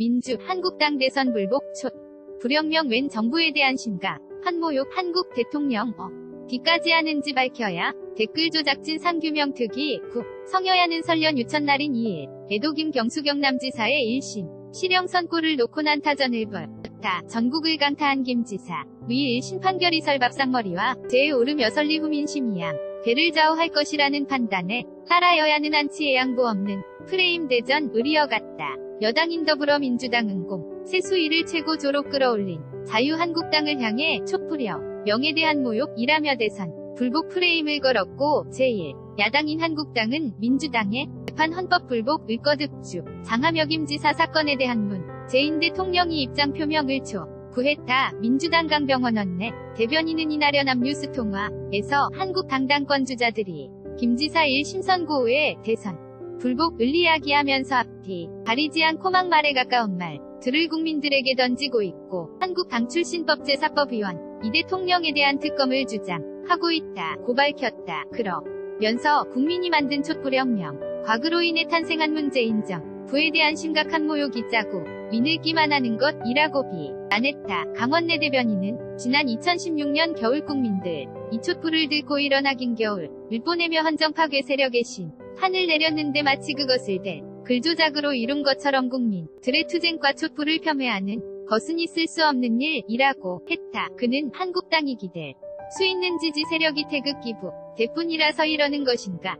민주, 한국당 대선 불복 촛. 불혁명 웬 정부에 대한 심각. 한모욕 한국 대통령 어. 뒤까지 하는지 밝혀야 댓글 조작진 상규명 특위 9. 성여야는 설련 유천날인 2일 애도김 경수 경남지사의 1심 실형 선고를 놓고 난 타전을 벌였다. 전국을 강타한 김지사 위 1심 판결이 설밥상머리와 제에 오름 여설리 후민심이양 배를 좌우할 것이라는 판단에 따라여야 하는 한치의 양보 없는 프레임 대전 의리어갔다. 여당인 더불어민주당은 공 세수위를 최고조로 끌어올린 자유한국당을 향해 촛불여 명에 대한 모욕이라며 대선 불복 프레임을 걸었고 제1 야당인 한국당은 민주당의 재판 헌법 불복 을거듭주 장하명임지사 사건에 대한 문 재인 대통령이 입장 표명을 초 구했다 민주당 강병원 원내 대변인은 이날연 암뉴스 통화에서 한국 당당권 주자들이 김 지사 1심 선고 후에 대선 불복 을리야기하면서 앞뒤 가리지 않고 막말에 가까운 말 들을 국민들에게 던지고 있고 한국 당 출신 법 제사법위원 이 대통령에 대한 특검을 주장하고 있다 고 밝혔다 그러면서 국민이 만든 촛불혁명 과거로 인해 탄생한 문제 인정 부에 대한 심각한 모욕이 짜고 위늘기만 하는 것이라고 비난했다. 강원내 대변인은 지난 2016년 겨울 국민들 이 촛불을 들고 일어나긴 겨울 을 보내며 헌정 파괴 세력의 신 판을 내렸는데 마치 그것을 대 글조작으로 이룬 것처럼 국민들의 투쟁과 촛불을 폄훼하는 것은 있을 수 없는 일이라고 했다. 그는 한국당이 기댈 수 있는 지지 세력이 태극 기부 대뿐이라서 이러는 것인가.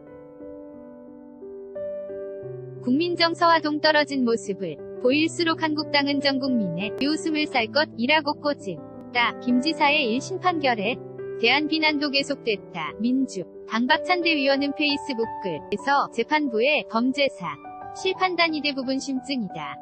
국민 정서와 동떨어진 모습을 보일수록 한국당은 전 국민의 비웃음을 쌀 것이라고 꼬집다. 김 지사의 1심 판결에 대한 비난도 계속됐다. 민주 당 박찬 대 위원은 페이스북 글에서 재판부의 범죄사 실판단이 대부분 심증이다.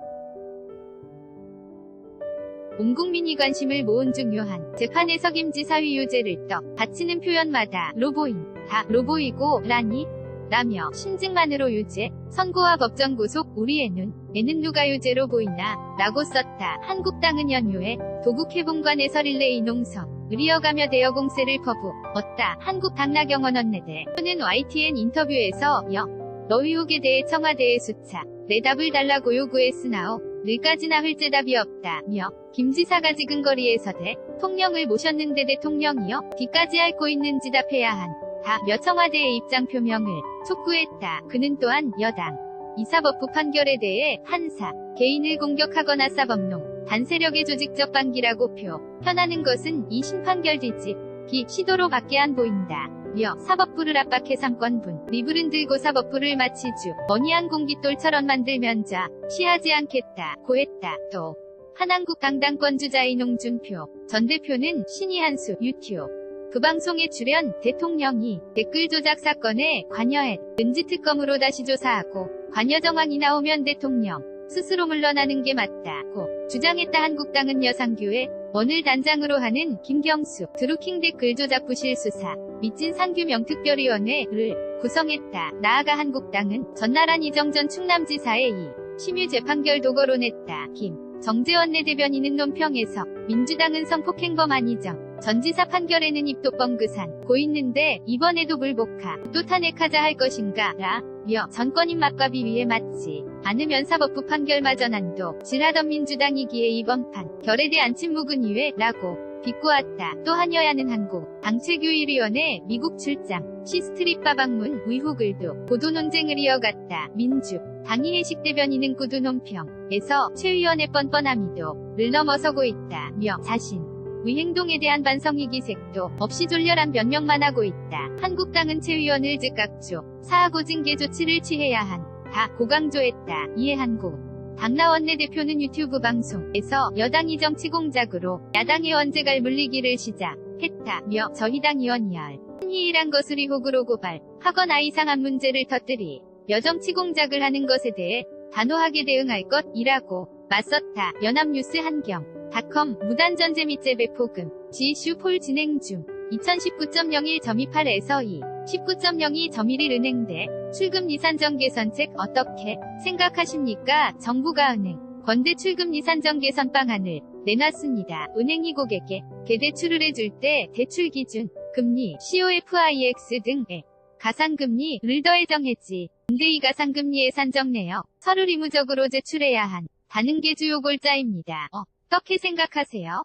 온 국민이 관심을 모은 중요한 재판에서 김지사 위 유죄를 떡 바치는 표현마다 로보인 다 로보이고 라니 라며 심증만으로 유죄 선고와 법정 구속 우리의 눈 애는 누가 유죄로 보이나 라고 썼다. 한국당은 연휴에 도국 해봉관에서 릴레이 농성 의리어가며 대여 공세를 퍼부었다. 한국 당나경원 원내대 는 YTN 인터뷰에서 여 너 의혹에 대해 청와대에 수차 내 답을 달라고 요구했으나오 늘까지나 흘제답이 없다며 김 지사가 지금 거리에서 대통령을 모셨는데 대통령이요 뒤까지 앓고 있는지 답해야 한다며 청와대의 입장 표명을 촉구했다. 그는 또한 여당 이사법부 판결에 대해 한사 개인을 공격하거나 사법농 단세력의 조직적 반기라고 표현하는 것은 이 심판결 뒤집기 시도로 밖에 안 보인다. 며 사법부를 압박해 삼권분. 리블은 들고 사법부를 마치 주. 머니한 공깃돌처럼 만들면 자 시하지 않겠다. 고했다. 또 한한국 당당권 주자인 홍준표. 전 대표는 신이 한수 유튜브 그 방송에 출연 대통령이 댓글 조작 사건에 관여했. 은지 특검으로 다시 조사하고 관여 정황이 나오면 대통령 스스로 물러나는 게 맞다고. 주장했다. 한국당은 여상규의 원을 단장으로 하는 김경수 드루킹 댓글 조작 부실 수사 밑진 상규 명 특별위원회를 구성했다. 나아가 한국당은 전나란 이정 전 충남지사의 이 심유 재판결 도거로 냈다. 김. 정재원 내 대변인은 논평에서 민주당은 성폭행범 아니정 전 지사 판결에는 입도 뻥그산 고 있는데 이번에도 불복하 또 탄핵하자 할 것인가 라며 전권인 맛과 비위에 맞지 않으면 사법부 판결마저 난도 질하던 민주당이기에 이번 판 결에 대한 침묵은 이외 라고 비꼬았다. 또 한여야는 한국 당체교일위원회 미국 출장 시스트릿바 방문 위후 글도 보도 논쟁을 이어갔다. 민주 당이 해식 대변인은 구두 논평에서 최 위원의 뻔뻔함이도 를 넘어서고 있다며 자신 위 행동에 대한 반성이 기색도 없이 졸렬한 변명만 하고 있다. 한국당은 최 위원을 즉각조 사하고 징계 조치를 취해야 한다 고강조했다. 이에 한국 당나 원 내대표는 유튜브 방송에서 여당이 정치 공작으로 야당의 원재갈 물리기를 시작했다며 저희 당 의원이알 흔히일한 것을 의혹으로 고발하거나 이상한 문제를 터뜨리 여정치 공작을 하는 것에 대해 단호하게 대응할 것이라고 맞섰다. 연합뉴스 한경 닷컴 무단전제 및 재배포금 지이슈 폴 진행 중 2019.01.28에서 2 19.02.11 은행대 출금 이산정 개선책 어떻게 생각하십니까? 정부가 은행 건대 출금 이산정 개선 방안을 내놨습니다. 은행이 고객에 개대출을 해줄 때 대출 기준, 금리, COFIX 등의 가상금리를 더해 정했지. 근데 이 가상금리에 산정 내역 서류 의무적으로 제출해야 한 다는 게 주요 골자입니다. 어떻게 생각하세요?